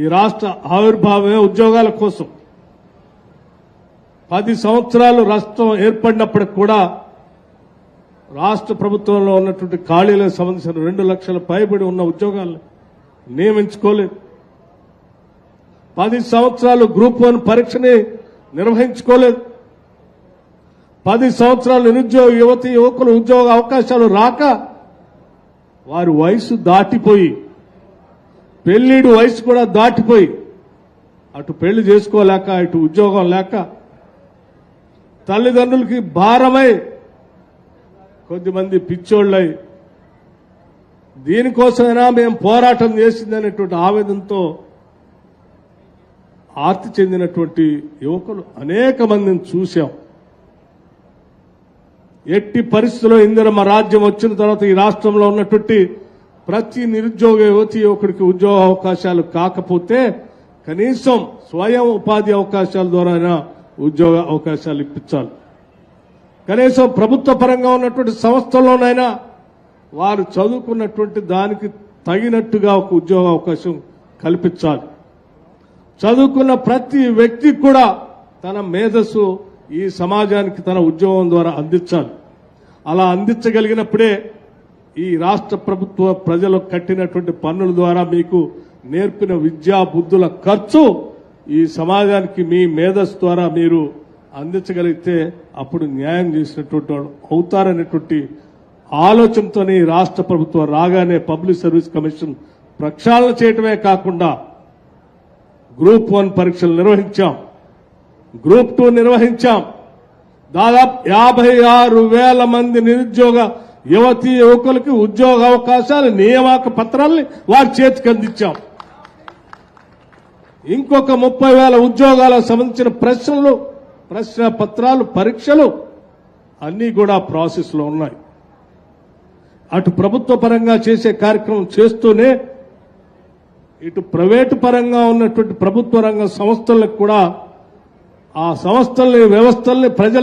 ఈ రాష్ట్ర ఆవిర్భావమే ఉద్యోగాల కోసం. పది సంవత్సరాలు రాష్ట్రం ఏర్పడినప్పటికి కూడా రాష్ట్ర ప్రభుత్వంలో ఉన్నటువంటి ఖాళీలకు సంబంధించిన రెండు లక్షల పైబడి ఉన్న ఉద్యోగాలను నియమించుకోలేదు. పది సంవత్సరాలు గ్రూప్ వన్ పరీక్షని నిర్వహించుకోలేదు. పది సంవత్సరాలు నిరుద్యోగ యువతి యువకులు ఉద్యోగ అవకాశాలు రాక వారి వయసు దాటిపోయి పెళ్ళిడు వయసు కూడా దాటిపోయి అటు పెళ్ళి చేసుకోలేక ఇటు ఉద్యోగం లేక తల్లిదండ్రులకి భారమై కొద్దిమంది పిచ్చోళ్ళై దీనికోసమైనా మేము పోరాటం చేసిందనేటువంటి ఆవేదనతో ఆర్తి చెందినటువంటి యువకులు అనేక మందిని చూశాం. ఎట్టి పరిస్థితుల్లో ఇందిరమ్మ రాజ్యం వచ్చిన తర్వాత ఈ రాష్ట్రంలో ఉన్నటువంటి ప్రతి నిరుద్యోగ యువతి యువకుడికి ఉద్యోగ అవకాశాలు కాకపోతే కనీసం స్వయం ఉపాధి అవకాశాల ద్వారా ఉద్యోగ అవకాశాలు ఇప్పించాలి. కనీసం ప్రభుత్వ పరంగా ఉన్నటువంటి సంస్థల్లోనైనా వారు చదువుకున్నటువంటి దానికి తగినట్టుగా ఒక ఉద్యోగ అవకాశం కల్పించాలి. చదువుకున్న ప్రతి వ్యక్తి కూడా తన మేధస్సు ఈ సమాజానికి తన ఉద్యోగం ద్వారా అందించాలి. అలా అందించగలిగినప్పుడే ఈ రాష్ట్ర ప్రభుత్వ ప్రజలు కట్టినటువంటి పన్నుల ద్వారా మీకు నేర్పిన విద్యా బుద్ధుల ఖర్చు ఈ సమాజానికి మీ మేధస్సు ద్వారా మీరు అందించగలిగితే అప్పుడు న్యాయం చేసినటువంటి అవుతారనేటువంటి ఆలోచనతోనే రాష్ట్ర ప్రభుత్వం రాగానే పబ్లిక్ సర్వీస్ కమిషన్ ప్రక్షాళన చేయటమే కాకుండా గ్రూప్ వన్ పరీక్షలు నిర్వహించాం. Group two నిర్వహించాం. దాదాపు యాభై ఆరు వేల మంది నిరుద్యోగ యువతీ యువకులకి ఉద్యోగ అవకాశాలు నియామక పత్రాల్ని వారి చేతికి అందించాం. ఇంకొక ముప్పై వేల ఉద్యోగాలకు సంబంధించిన ప్రశ్నలు ప్రశ్న పత్రాలు పరీక్షలు అన్నీ కూడా ప్రాసెస్లో ఉన్నాయి. అటు ప్రభుత్వ పరంగా చేసే కార్యక్రమం చేస్తూనే ఇటు ప్రైవేటు పరంగా ఉన్నటువంటి ప్రభుత్వ రంగ సంస్థలకు కూడా ఆ సంస్థల్ని వ్యవస్థల్ని ప్రజల